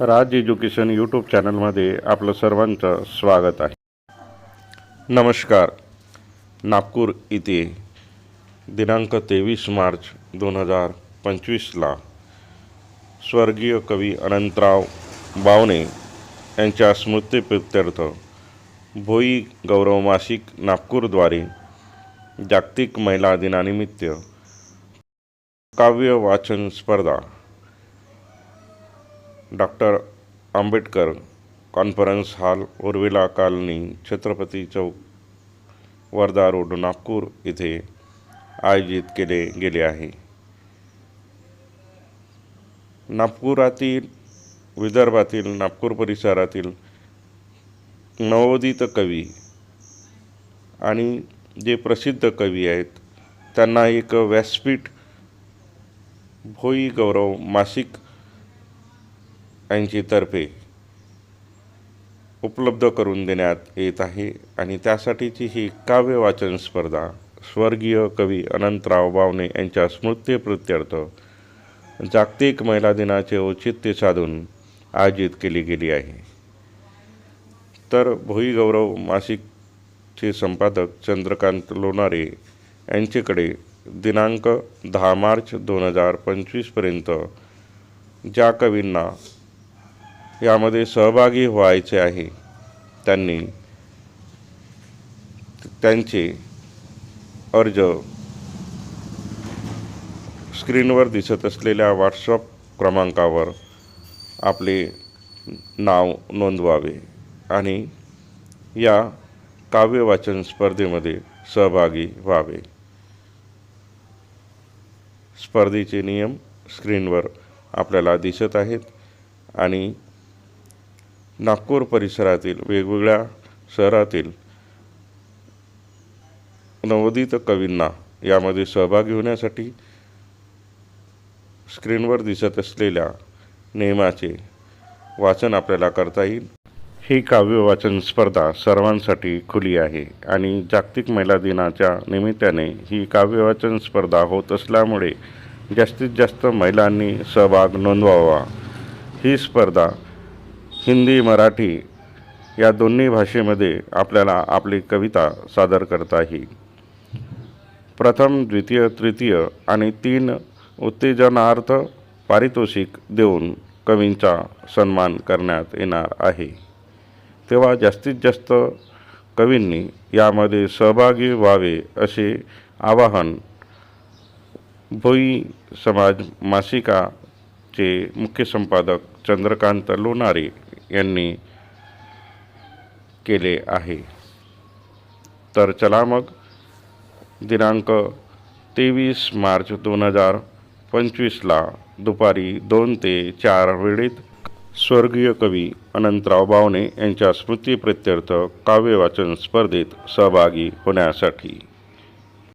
राज education YouTube चॅनलमध्ये आपलं सर्वांचं स्वागत आहे. नमस्कार. नागपूर इथे दिनांक तेवीस मार्च दोन हजार पंचवीसला स्वर्गीय कवी अनंतराव बावणे यांच्या स्मृतीप्रित्यर्थ भोई गौरव मासिक नागपूरद्वारे जागतिक महिला दिनानिमित्त काव्य वाचन स्पर्धा doctor Ambedkar conference hall Urvila colony Chhatrapati Chowk Wardha road Nagpur इथे आयोजित केले गेले आहे. नागपुरातील विदर्भातील नागपूर परिसरातील नवोदित कवी आणि जे प्रसिद्ध कवी आहेत त्यांना एक व्यासपीठ भोई गौरव मासिक तर्फे उपलब्ध करून देण्यात येत आहे आणि त्यासाठीची ही काव्य वाचन स्पर्धा स्वर्गीय कवी अनंतराव बावणे यांच्या स्मृत्यप्रित्यर्थ जागतिक महिला दिनाचे औचित्य साधून आयोजित केली गेली आहे. तर भोई गौरव मासिकचे संपादक चंद्रकांत लोणारे यांच्याकडे दिनांक दहा मार्च दोन हजार पंचवीसपर्यंत ज्या कवींना यामध्ये सहभागी व्हायचे आहे. त्यांनी त्यांचे अर्ज स्क्रीनवर दिसत असलेल्या व्हॉट्सअप क्रमांकावर आपले नाव नोंदवावे आणि या काव्यवाचन स्पर्धेमध्ये सहभागी व्हावे. स्पर्धेचे नियम स्क्रीनवर आपल्याला दिसत आहेत आणि नागपूर परिसरातील वेगवेगळ्या शहरातील नवोदित कवींना यामध्ये सहभागी होण्यासाठी स्क्रीनवर दिसत असलेल्या नियमाचे वाचन आपल्याला करता येईल. ही काव्य वाचन स्पर्धा सर्वांसाठी खुली आहे आणि जागतिक महिला दिनाच्या निमित्ताने ही काव्य वाचन स्पर्धा होत असल्यामुळे जास्तीत जास्त महिलांनी सहभाग नोंदवावा. ही स्पर्धा हिंदी मराठी या दोन्ही भाषेमध्ये आपल्याला आपली कविता सादर करता येईल. प्रथम द्वितीय तृतीय आणि तीन उत्तेजनार्थ पारितोषिक देऊन कवींचा सन्मान करण्यात येणार आहे. तेव्हा जास्तीत जास्त कवींनी यामध्ये सहभागी व्हावे असे आवाहन भोई समाज मासिकाचे मुख्य संपादक चंद्रकांत लोणारे यांनी केले आहे. तर चला मग दिनांक तेवीस मार्च दोन हजार पंचवीसला दुपारी दोन ते चार वेळेत स्वर्गीय कवी अनंतराव बावणे यांच्या स्मृती प्रत्यर्थ काव्यवाचन स्पर्धेत सहभागी होण्यासाठी